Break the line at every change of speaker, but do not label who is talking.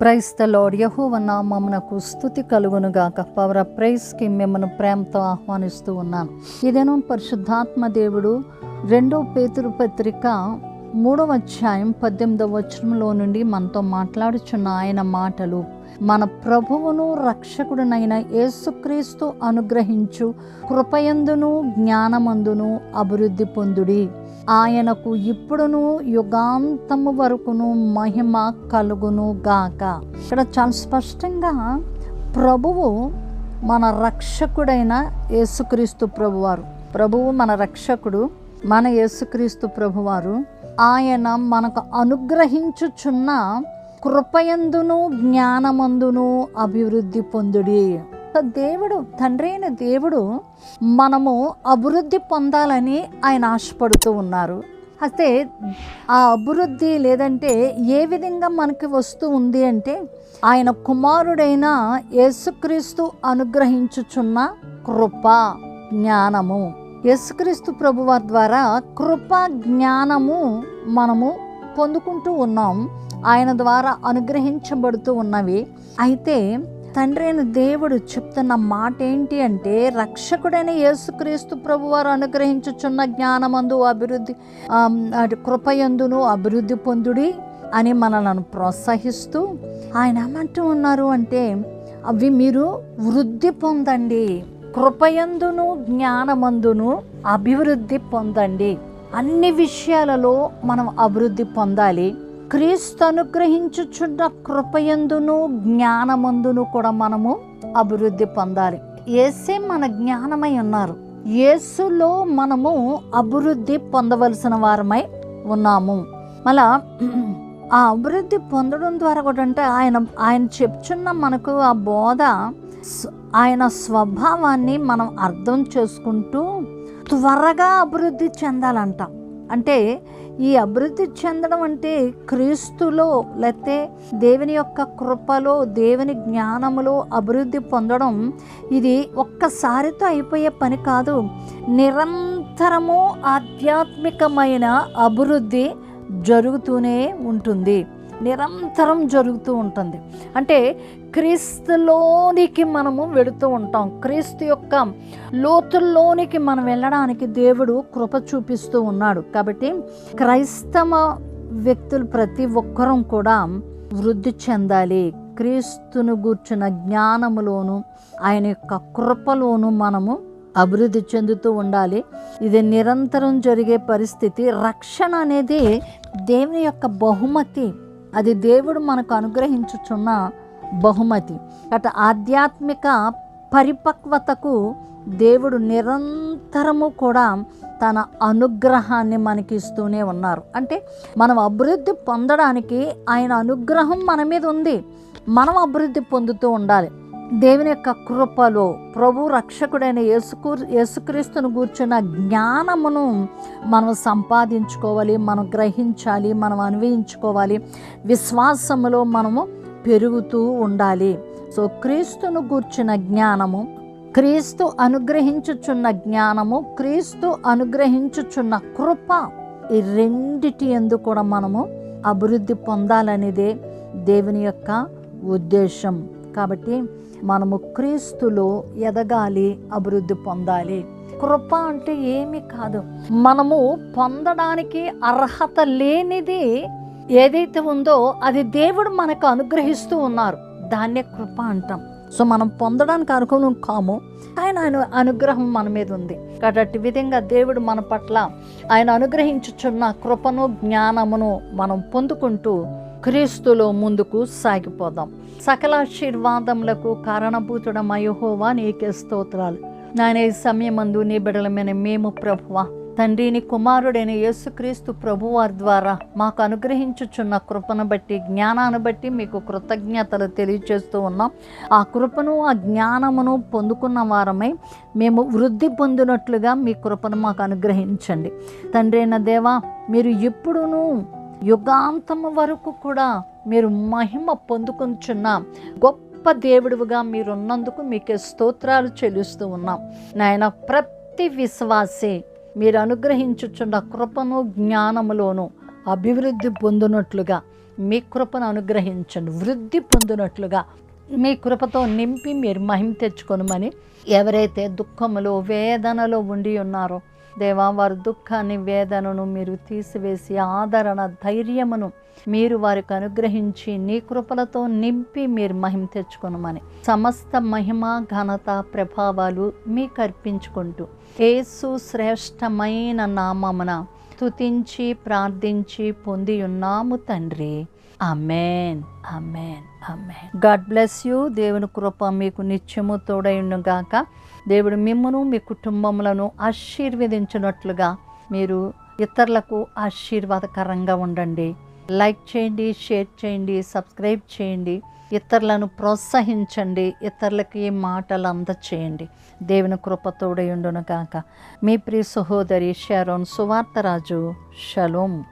ప్రైస్త load యహోవ నామమునకు స్థుతి కలుగునుగాక. పవర్ ప్రైస్కి మిమ్మల్ని ప్రేమతో ఆహ్వానిస్తూ ఉన్నాను. ఇదేనో పరిశుద్ధాత్మ దేవుడు రెండో పేతురు పత్రిక మూడవ అధ్యాయం పద్దెనిమిదవ వచనంలో నుండి మనతో మాట్లాడుచున్న ఆయన మాటలు. మన ప్రభువును రక్షకుడునైన యేసుక్రీస్తు అనుగ్రహించు కృపయందును జ్ఞానమందును అభివృద్ధి పొందుడి. ఆయనకు ఇప్పుడును యుగాంతము వరకును మహిమ కలుగును గాక. ఇక్కడ చాలా స్పష్టంగా ప్రభువు మన రక్షకుడైన యేసుక్రీస్తు ప్రభువారు. ప్రభువు మన రక్షకుడు మన యేసుక్రీస్తు ప్రభువారు. ఆయన మనకు అనుగ్రహించుచున్న కృపయందును జ్ఞానమందును అభివృద్ధి పొందుడి. దేవుడు తండ్రి అయిన దేవుడు మనము అభివృద్ధి పొందాలని ఆయన ఆశపడుతూ ఉన్నారు. అయితే ఆ అభివృద్ధి లేదంటే ఏ విధంగా మనకి వస్తూ ఉంది అంటే ఆయన కుమారుడైన యేసుక్రీస్తు అనుగ్రహించుచున్న కృప జ్ఞానము. యేసుక్రీస్తు ప్రభువారి ద్వారా కృప జ్ఞానము మనము పొందుకుంటూ ఉన్నాం. ఆయన ద్వారా అనుగ్రహించబడుతూ ఉన్నవి. అయితే తండ్రి అయిన దేవుడు చెప్తున్న మాట ఏంటి అంటే రక్షకుడైన యేసుక్రీస్తు ప్రభువారు అనుగ్రహించుచున్న జ్ఞానమందు అభివృద్ధి కృపయందును అభివృద్ధి పొందుడి అని మనలను ప్రోత్సహిస్తూ ఆయన ఏమంటూ ఉన్నారు అంటే అవి మీరు వృద్ధి పొందండి కృపయందును జ్ఞానమందును అభివృద్ధి పొందండి. అన్ని విషయాలలో మనం అభివృద్ధి పొందాలి. క్రీస్తు అనుగ్రహించుచున్న కృపయందును జ్ఞానమందును కూడా మనము అభివృద్ధి పొందాలి. ఏసే మన జ్ఞానమై ఉన్నారు. యేసులో మనము అభివృద్ధి పొందవలసిన వారమై ఉన్నాము. మళ్ళా ఆ అభివృద్ధి పొందడం ద్వారా కూడా అంటే ఆయన ఆయన చెప్తున్న మనకు ఆ బోధ ఆయన స్వభావాన్ని మనం అర్థం చేసుకుంటూ త్వరగా అభివృద్ధి చెందాలంట. అంటే ఈ అభివృద్ధి చెందడం అంటే క్రీస్తులో లేకపోతే దేవుని యొక్క కృపలో దేవుని జ్ఞానములో అభివృద్ధి పొందడం ఇది ఒక్కసారితో అయిపోయే పని కాదు. నిరంతరము ఆధ్యాత్మికమైన అభివృద్ధి జరుగుతూనే ఉంటుంది. నిరంతరం జరుగుతూ ఉంటుంది. అంటే క్రీస్తులోనికి మనము వెళుతూ ఉంటాం. క్రీస్తు యొక్క లోతుల్లోనికి మనం వెళ్ళడానికి దేవుడు కృప చూపిస్తూ ఉన్నాడు. కాబట్టి క్రైస్తవ వ్యక్తులు ప్రతి ఒక్కరం కూడా వృద్ధి చెందాలి. క్రీస్తును గూర్చిన జ్ఞానములోను ఆయన యొక్క కృపలోను మనము అభివృద్ధి చెందుతూ ఉండాలి. ఇది నిరంతరం జరిగే పరిస్థితి. రక్షణ అనేది దేవుని యొక్క బహుమతి. అది దేవుడు మనకు అనుగ్రహించుచున్న బహుమతి. అట ఆధ్యాత్మిక పరిపక్వతకు దేవుడు నిరంతరము కూడా తన అనుగ్రహాన్ని మనకి ఇస్తూనే ఉన్నారు. అంటే మనం అభివృద్ధి పొందడానికి ఆయన అనుగ్రహం మన మీద ఉంది. మనం అభివృద్ధి పొందుతూ ఉండాలి. దేవుని యొక్క కృపలో ప్రభు రక్షకుడైన యేసుకు యేసుక్రీస్తును కూర్చున్న జ్ఞానమును మనం సంపాదించుకోవాలి మనం గ్రహించాలి మనం అన్వయించుకోవాలి విశ్వాసములో మనము పెరుగుతూ ఉండాలి. సో క్రీస్తును గూర్చిన జ్ఞానము క్రీస్తు అనుగ్రహించుచున్న జ్ఞానము క్రీస్తు అనుగ్రహించుచున్న కృప ఈ రెండిటి ఎందు కూడా మనము అభివృద్ధి పొందాలనేదే దేవుని యొక్క ఉద్దేశం. కాబట్టి మనము క్రీస్తులో ఎదగాలి అభివృద్ధి పొందాలి. కృప అంటే ఏమి కాదు. మనము పొందడానికి అర్హత లేనిది ఏదైతే ఉందో అది దేవుడు మనకు అనుగ్రహిస్తూ ఉన్నారు. దాన్నే కృప అంటాం. సో మనం పొందడానికి అనుకూలం కాము. ఆయన ఆయన అనుగ్రహం మన మీద ఉంది. కాబట్టి విధంగా దేవుడు మన పట్ల ఆయన అనుగ్రహించుచున్న కృపను జ్ఞానమును మనం పొందుకుంటూ క్రీస్తులో ముందుకు సాగిపోదాం. సకల ఆశీర్వాదములకు కారణభూతుడమయోహోవా నీకే స్తోత్రాలు. నాయన ఈ సమయమందు నీ బిడలమైన మేము ప్రభువ తండ్రిని కుమారుడైన యేసుక్రీస్తు ప్రభువారి ద్వారా మాకు అనుగ్రహించుచున్న కృపను బట్టి జ్ఞానాన్ని బట్టి మీకు కృతజ్ఞతలు తెలియజేస్తూ ఉన్నాం. ఆ కృపను ఆ జ్ఞానమును పొందుకున్న వారమై మేము వృద్ధి పొందినట్లుగా మీ కృపను మాకు అనుగ్రహించండి. తండ్రి అయిన దేవా మీరు ఎప్పుడూనూ యుగాంతము వరకు కూడా మీరు మహిమ పొందుకుంటున్న గొప్ప దేవుడివిగా మీరున్నందుకు మీకే స్తోత్రాలు చెల్లిస్తూ ఉన్నాం. నాయన ప్రతి విశ్వాసే మీరు అనుగ్రహించుచున్న కృపను జ్ఞానములోను అభివృద్ధి పొందినట్లుగా మీ కృపను అనుగ్రహించండి వృద్ధి పొందినట్లుగా మీ కృపతో నింపి మీరు మహిమ తెచ్చుకొనమని ఎవరైతే దుఃఖములో వేదనలో ఉండి ఉన్నారో దేవా వారి దుఃఖాన్ని వేదనను మీరు తీసివేసి ఆదరణ ధైర్యమును మీరు వారికి అనుగ్రహించి నీ కృపలతో నింపి మీరు మహిమ తెచ్చుకునమని. సమస్త మహిమ ఘనత ప్రభావాలు మీకు అర్పించుకుంటూ ఏసు శ్రేష్టమైన నామమున స్తుతించి ప్రార్థించి పొంది ఉన్నాము తండ్రి. అమేన్ అమేన్ అమేన్ గాడ్ బ్లెస్ యూ దేవుని కృప మీకు నిత్యము తోడైండుగాక దేవుడు మిమ్మను మీ కుటుంబములను ఆశీర్వదించినట్లుగా మీరు ఇతరులకు ఆశీర్వాదకరంగా ఉండండి. లైక్ చేయండి షేర్ చేయండి సబ్స్క్రైబ్ చేయండి. ఇతరులను ప్రోత్సహించండి ఇతరులకి మాటలు అందచేయండి. దేవుని కృపతోడయుండును గాక మీ ప్రియ సహోదరి షారోన్ సువార్తరాజు. షలోం